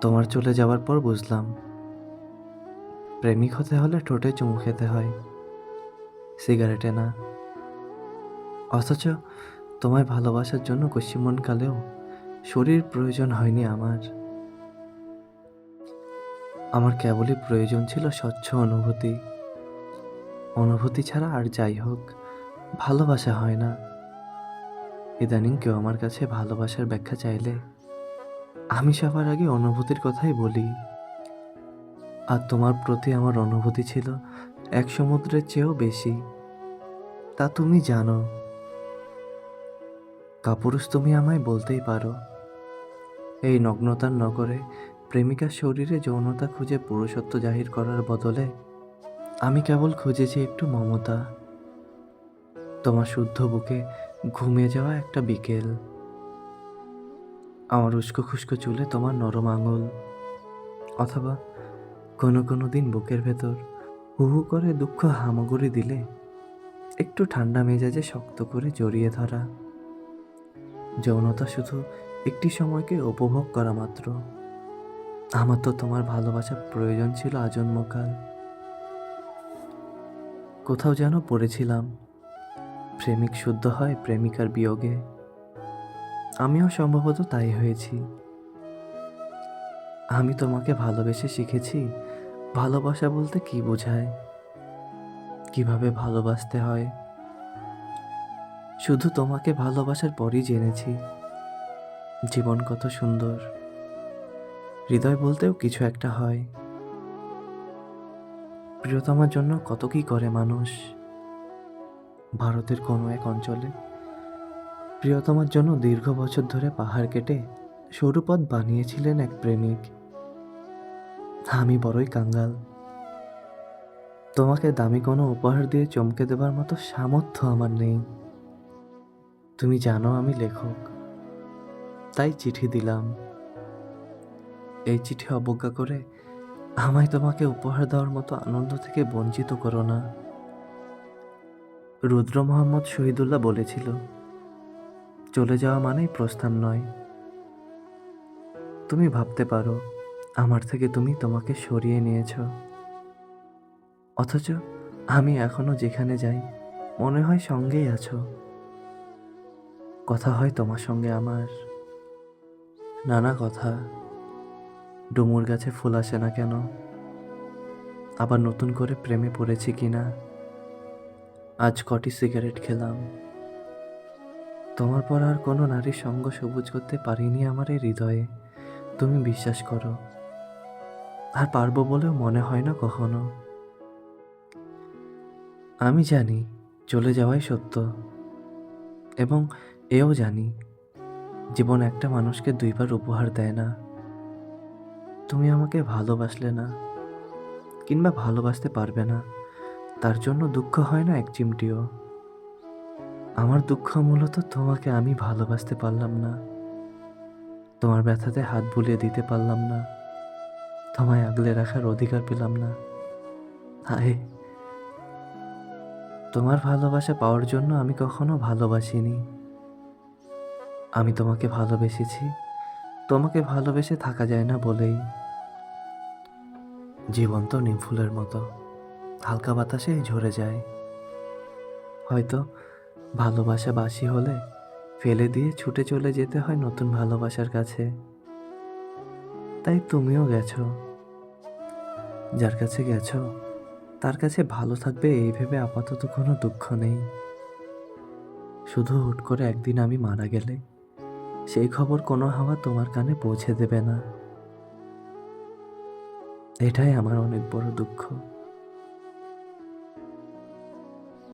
তোমার চলে যাওয়ার পর বুঝলাম। প্রেমিক হতে হলে ঠোঁটে চুমু খেতে হয়। সিগারেটে না। অথচ তোমায় ভালোবাসার জন্য কালেও শরীর প্রয়োজন হয়নি আমার। আমার কেবলই প্রয়োজন ছিল স্বচ্ছ অনুভূতি। অনুভূতি ছাড়া আর যাই হোক, ভালোবাসা হয় না। ইদানিং কেউ আমার কাছে ভালোবাসার ব্যাখ্যা চাইলে আমি সবার আগে অনুভূতির কথাই বলি। আর তোমার প্রতি আমার অনুভূতি ছিল এক সমুদ্রের চেয়েও বেশি। তা তুমি জানো। কাপুরুষ, তুমি আমায় বলতেই পারো। এই নগ্নতার নগরে প্রেমিকার শরীরে যৌনতা খুঁজে পুরুষত্ব জাহির করার বদলে আমি কেবল খুঁজেছি একটু মমতা। তোমার শুদ্ধ বুকে ঘুমিয়ে যাওয়া একটা বিকেল। আমার উস্কো খুস্কো চুলে তোমার নরম আঙুল। অথবা কোনো কোনো দিন বুকের ভেতর হু হু করে দুঃখ হামাগুড়ি দিলে, একটু ঠান্ডা মেজাজে শক্ত করে জড়িয়ে ধরা। যৌনতা শুধু একটি সময়কে উপভোগ করা মাত্র। আমার তো তোমার ভালোবাসা প্রয়োজন ছিল আজন্মকাল। কোথাও যেন পড়েছিলাম। প্রেমিক শুদ্ধ হয় প্রেমিকার বিয়োগে। আমিও সম্ভবত তাই হয়েছি। আমি তোমাকে ভালোবেসে শিখেছি, ভালোবাসা বলতে কি বোঝায়? কীভাবে ভালোবাসতে হয়? শুধু তোমাকে ভালোবাসার পরই জেনেছি। জীবন কত সুন্দর। হৃদয় বলতেও কিছু একটা হয়। প্রিয়তমার জন্য কত কি করে মানুষ? ভারতের কোনো এক অঞ্চলে প্রিয়তমার জন্য দীর্ঘ বছর ধরে পাহাড় কেটে সরু পথ বানিয়েছিলেন এক প্রেমিক। আমি বড়ই কাঙ্গাল। তোমাকে দামি কোনো উপহার দিয়ে চমকে দেবার মতো সামর্থ্য আমার নেই। তুমি জানো আমি লেখক, তাই চিঠি দিলাম। এই চিঠি অবজ্ঞা করে আমায় তোমাকে উপহার দেওয়ার মতো আনন্দ থেকে বঞ্চিত করো না। রুদ্র মোহাম্মদ শহীদুল্লাহ বলেছিল চলে যাওয়া মানেই প্রস্থান নয়। তুমি ভাবতে পারো, আমার থেকে তুমি তোমাকে সরিয়ে নিয়েছ। অথচ আমি এখনও যেখানে যাই, মনে হয় সঙ্গেই আছো। কথা হয় তোমার সঙ্গে আমার। নানা কথা। ডুমুর গাছে ফুল আসে না কেন? আবার নতুন করে প্রেমে পড়েছি কিনা? আজ কটি সিগারেট খেলাম। তোমার পর আর কোনো নারীর সঙ্গ সবুজ করতে পারিনি আমার এই হৃদয়ে। তুমি বিশ্বাস করো। আর পারব বলেও মনে হয় না কখনো। আমি জানি চলে যাওয়াই সত্য। এবং এও জানি, জীবন একটা মানুষকে দুইবার উপহার দেয় না। তুমি আমাকে ভালোবাসলে না, কিংবা ভালোবাসতে পারবে না। তার জন্য দুঃখ হয় না এক চিমটিও। আমার দুঃখ মূলত তোমাকে আমি ভালোবাসতে পারলাম না। তোমার ব্যথাতে হাত বুলিয়ে দিতে পারলাম না। তোমায় আগলে রাখার অধিকার পেলাম না। হায়, তোমার ভালোবাসা পাওয়ার জন্য আমি কখনো ভালোবাসিনি। আমি তোমাকে ভালোবেসেছি। তোমাকে ভালোবেসে থাকা যায় না বলেই। জীবন তো নিমফুলের মতো, হালকা বাতাসে ঝরে যায়। হয়তো ভালোবাসা বাসি হলে ফেলে দিয়ে ছুটে চলে যেতে হয় নতুন ভালোবাসার কাছে। তাই তুমিও গেছো। যার কাছে গেছো, তার কাছে ভালো থাকবে এই ভেবে আপাতত কোনো দুঃখ নেই। শুধু হুট করে একদিন আমি মারা গেলে, সেই খবর কোনো হাওয়া তোমার কানে পৌঁছে দেবে না। এটাই আমার অনেক বড় দুঃখ।